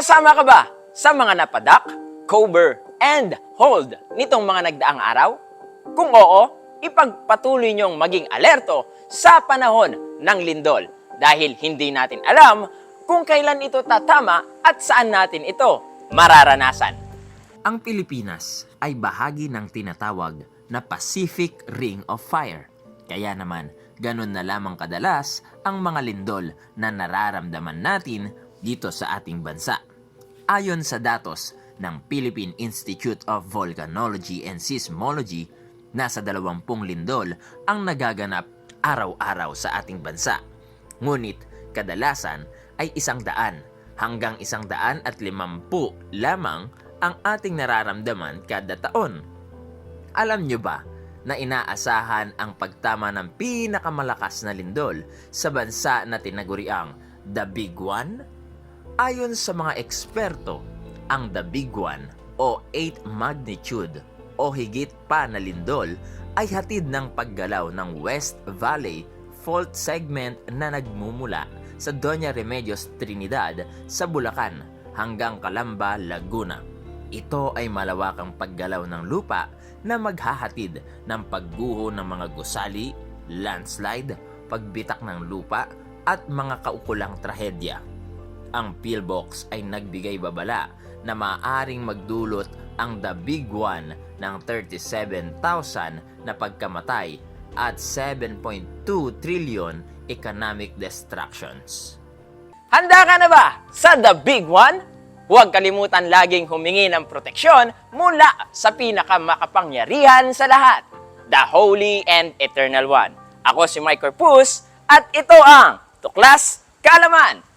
Kasama ka ba sa mga napadak, cover, and hold nitong mga nagdaang araw? Kung oo, ipagpatuloy niyong maging alerto sa panahon ng lindol dahil hindi natin alam kung kailan ito tatama at saan natin ito mararanasan. Ang Pilipinas ay bahagi ng tinatawag na Pacific Ring of Fire. Kaya naman, ganun na lamang kadalas ang mga lindol na nararamdaman natin dito sa ating bansa. Ayon sa datos ng Philippine Institute of Volcanology and Seismology, nasa 20 lindol ang nagaganap araw-araw sa ating bansa. Ngunit kadalasan ay isang daan hanggang isang daan at limampu lamang ang ating nararamdaman kada taon. Alam nyo ba na inaasahan ang pagtama ng pinakamalakas na lindol sa bansa na tinaguriang The Big One? Ayon sa mga eksperto, ang The Big One o 8 magnitude o higit pa na lindol ay hatid ng paggalaw ng West Valley fault segment na nagmumula sa Doña Remedios Trinidad sa Bulacan hanggang Calamba, Laguna. Ito ay malawakang paggalaw ng lupa na maghahatid ng pagguho ng mga gusali, landslide, pagbitak ng lupa at mga kaukulang trahedya. Ang pillbox ay nagbigay babala na maaaring magdulot ang The Big One ng 37,000 na pagkamatay at 7.2 trillion economic destructions. Handa ka na ba sa The Big One? Huwag kalimutan laging humingi ng proteksyon mula sa pinakamakapangyarihan sa lahat, the Holy and Eternal One. Ako si Mike Corpus at ito ang Tuklas Kalaman!